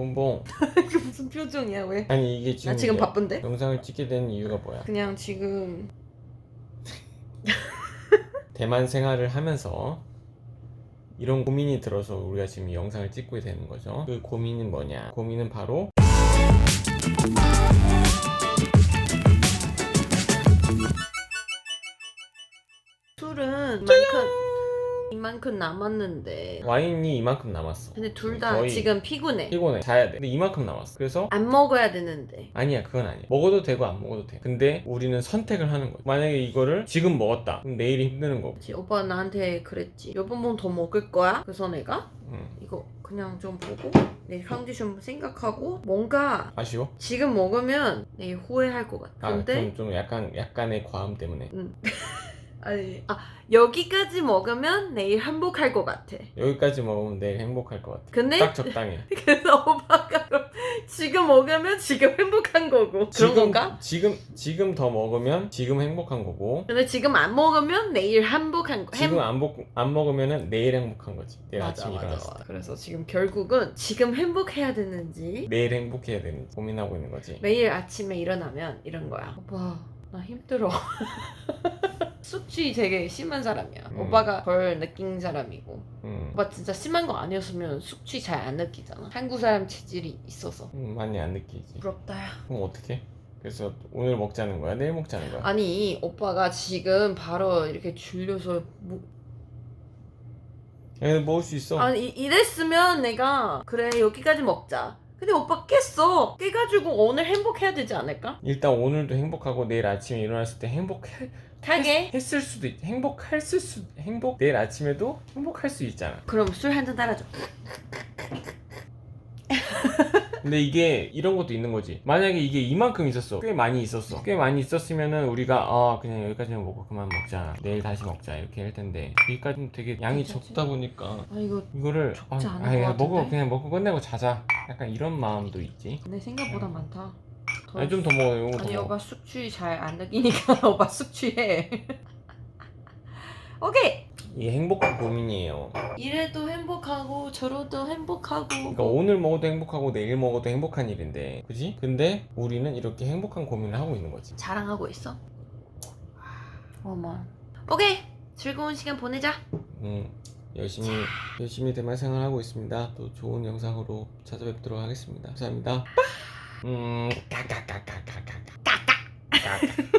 이건봉 이게 무슨 표정이야 왜? 아니 이게 지금 나 지금 여- 바쁜데? 영상을 찍게 된 이유가 뭐야? 그냥 지금 대만 생활을 하면서 이런 고민이 들어서 우리가 지금 이 영상을 찍고 되는 거죠. 그 고민은 뭐냐? 고민은 바로 술은 이만큼 이만큼 남았는데 와인이 이만큼 남았어. 근데 둘 다 거의 지금 피곤해. 피곤해. 자야 돼. 근데 이만큼 남았어. 그래서 안 먹어야 되는데. 아니야 그건 아니야. 먹어도 되고 안 먹어도 돼. 근데 우리는 선택을 하는 거야. 만약에 이거를 지금 먹었다. 그럼 내일이 힘드는 거고. 그치, 오빠 나한테 그랬지. 여번 번더 먹을 거야? 그래서 내가 응. 이거 그냥 좀 보고 내 컨디션 생각하고 뭔가 아쉬워? 지금 먹으면 내일 후회할 것 같아. 아, 근데 좀, 좀 약간 약간의 과음 때문에 아니 아 여기까지 먹으면 내일 행복할 것 같아. 여기까지 먹으면 내일 행복할 것 같아. 근데 딱 적당해. 그래서 오빠가 그럼 지금 먹으면 지금 행복한 거고 그런 건가? 지금 지금 더 먹으면 지금 행복한 거고 근데 지금 안 먹으면 내일 행복한 거. 지금 안, 먹, 안 먹으면 내일 행복한 거지. 내일 맞아 아침 맞아. 일어났을 맞아. 때. 그래서 지금 결국은 지금 행복해야 되는지 내일 행복해야 되는지 고민하고 있는 거지. 매일 아침에 일어나면 이런 거야. 오빠 나 힘들어. 숙취 되게 심한 사람이야. 음. 오빠가 덜 느낀 사람이고. 음, 오빠 진짜 심한 거 아니었으면 숙취 잘 안 느끼잖아. 한국 사람 체질이 있어서. 음, 많이 안 느끼지. 부럽다 야. 그럼 어떻게? 그래서 오늘 먹자는 거야? 내일 먹자는 거야? 아니 오빠가 지금 바로 이렇게 줄여서 뭐, 얘는 먹을 수 있어. 아니 이- 이랬으면 내가 그래 여기까지 먹자. 근데 오빠 깼어. 깨가지고 오늘 행복해야 되지 않을까? 일단 오늘도 행복하고 내일 아침에 일어났을 때 행복해 가게. 했 을 수도 있, 행복했을 수 행복 내일 아침에도 행복할 수 있잖아. 그럼 술 한 잔 따라줘. 근데 이게 이런 것도 있는 거지. 만약에 이게 이만큼 있었어. 꽤 많이 있었어. 꽤 많이 있었으면은 우리가 아 그냥 여기까지만 먹고 그만 먹자. 내일 다시 먹자 이렇게 할 텐데 여기까지는 되게 양이 괜찮지? 적다 보니까 아 이거 이거를 적지 않은 아예 것 같은데? 먹어 그냥 먹고 끝내고 자자. 약간 이런 마음도 있지. 내 생각보다 많다. 더- 아니 좀 더 먹어. 더 아니 먹어. 오빠 숙취 잘 안 느끼니까 오빠 숙취해. 오케이. 이게 행복한 고민이에요. 이래도 행복하고 저래도 행복하고. 그러니까 오늘 먹어도 행복하고 내일 먹어도 행복한 일인데, 그지? 근데 우리는 이렇게 행복한 고민을 하고 있는 거지. 자랑하고 있어. 어머. 오케이. 즐거운 시간 보내자. 음, 열심히 열심히 대만 생활하고 있습니다. 또 좋은 영상으로 찾아뵙도록 하겠습니다. 감사합니다. 음, 까까까까까까까. 까 까.